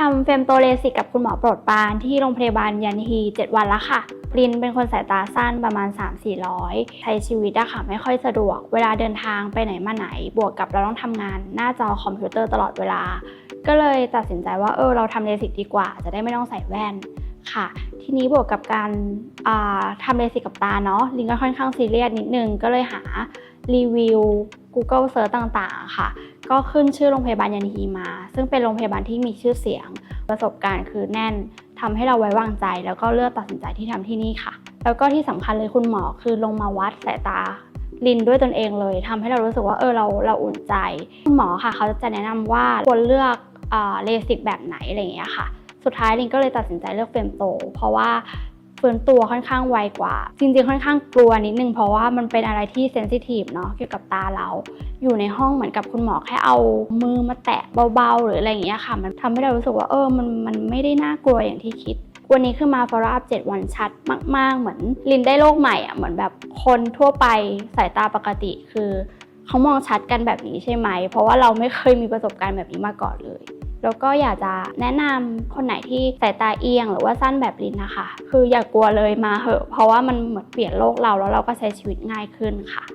ทำเฟรมโตเลสิกกับคุณหมอโปรดปานที่โรงพยาบาลยันฮี 7 วันแล้วค่ะรินเป็นคนสายตาสั้นประมาณ 3-400 ใช้ชีวิตอะค่ะไม่ค่อยสะดวก เวลาเดินทางไปไหนมาไหน บวกกับเราต้องทำงาน หน้าจอคอมพิวเตอร์ตลอดเวลา ก็เลยตัดสินใจว่าเออเราทำเลสิกดีกว่า จะได้ไม่ต้องใส่แว่นค่ะ ทีนี้บวกกับการาทำเลสิกกับตาเนาะลินก็ค่อนข้างซีเรียสนิดนึงก็เลยหารีวิว Google Search ต่างๆ ค่ะ ก็ขึ้นชื่อโรงพยาบาลยันฮีมา ซึ่งเป็นโรงพยาบาลที่มีชื่อเสียง ประสบการณ์คือแน่นทำให้เราไว้วางใจ แล้วก็เลือกตัดสินใจที่ทำที่นี่ค่ะ แล้วก็ที่สำคัญเลยคุณหมอคือลงมาวัดสายตาลินด้วยตนเองเลยทำให้เรารู้สึกว่าเออเราเราอุ่นใจ คุณหมอค่ะ เขาจะแนะนำว่าควรเลือกเลสิกแบบไหนอะไรอย่างเงี้ยค่ะ สุดท้ายลินก็เลยตัดสินใจเลือกเฟรมโต เพราะว่า ฟื้นตัวค่อนข้างไวกว่า จริงๆค่อนข้างกลัวนิดนึงเพราะว่ามันเป็นอะไรที่เซนซิทีฟเนาะเกี่ยวกับตาเรา อยู่ในห้องเหมือนกับคุณหมอแค่เอามือมาแตะเบาๆ หรืออะไรอย่างเงี้ยค่ะ มันทำให้เรารู้สึกว่าเออมันมันไม่ได้น่ากลัวอย่างที่คิดวันนี้คือมา follow up 7 วันชัดมาก ๆ เหมือนลินได้โลกใหม่อะเหมือนแบบคนทั่วไปสายตาปกติคือเขามองชัดกันแบบนี้ใช่ไหม เพราะว่าเราไม่เคยมีประสบการณ์แบบนี้มาก่อนเลย แล้วก็อยากจะแนะนำคนไหนที่สายตาเอียง หรือว่าสั้นแบบลินนะคะ คืออย่ากลัวเลยมาเหอะ เพราะว่ามันเหมือนเปลี่ยนโลกเราแล้วเราก็ใช้ชีวิตง่ายขึ้นค่ะ